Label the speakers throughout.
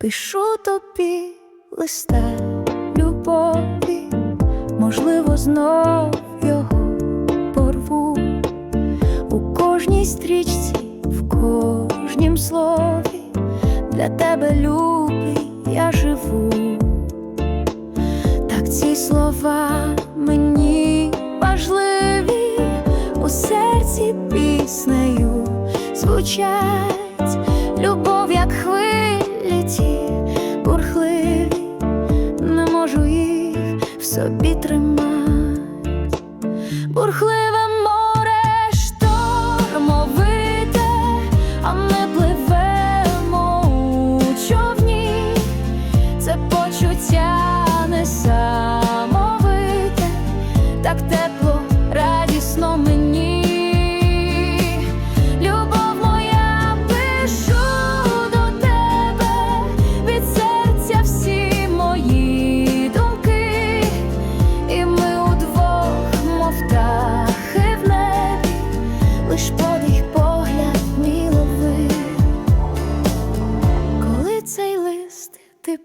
Speaker 1: Пишу тобі листа любові, можливо, знов його порву у кожній стрічці, в кожнім слові для тебе любий я живу. Так ці слова мені важливі, у серці піснею звучать, любов, Бурхливе море штормовите, а ми пливемо у човні. Це почуття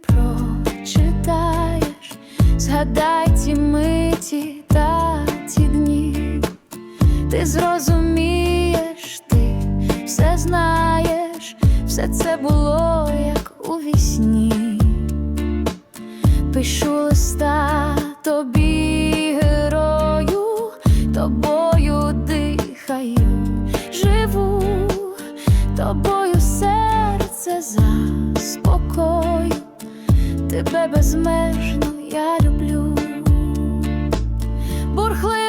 Speaker 1: прочитаєш, згадай ті миті та ті дні, ти зрозумієш, ти все знаєш, все це було як у вісні. Пишу листа тобі, герою, тобою дихаю, живу, тобою серце заспокою, тебе безмежно я люблю. Бурхливе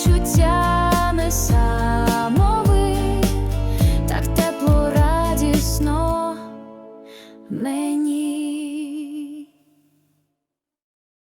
Speaker 1: Це не самови, так тепло радісно мені.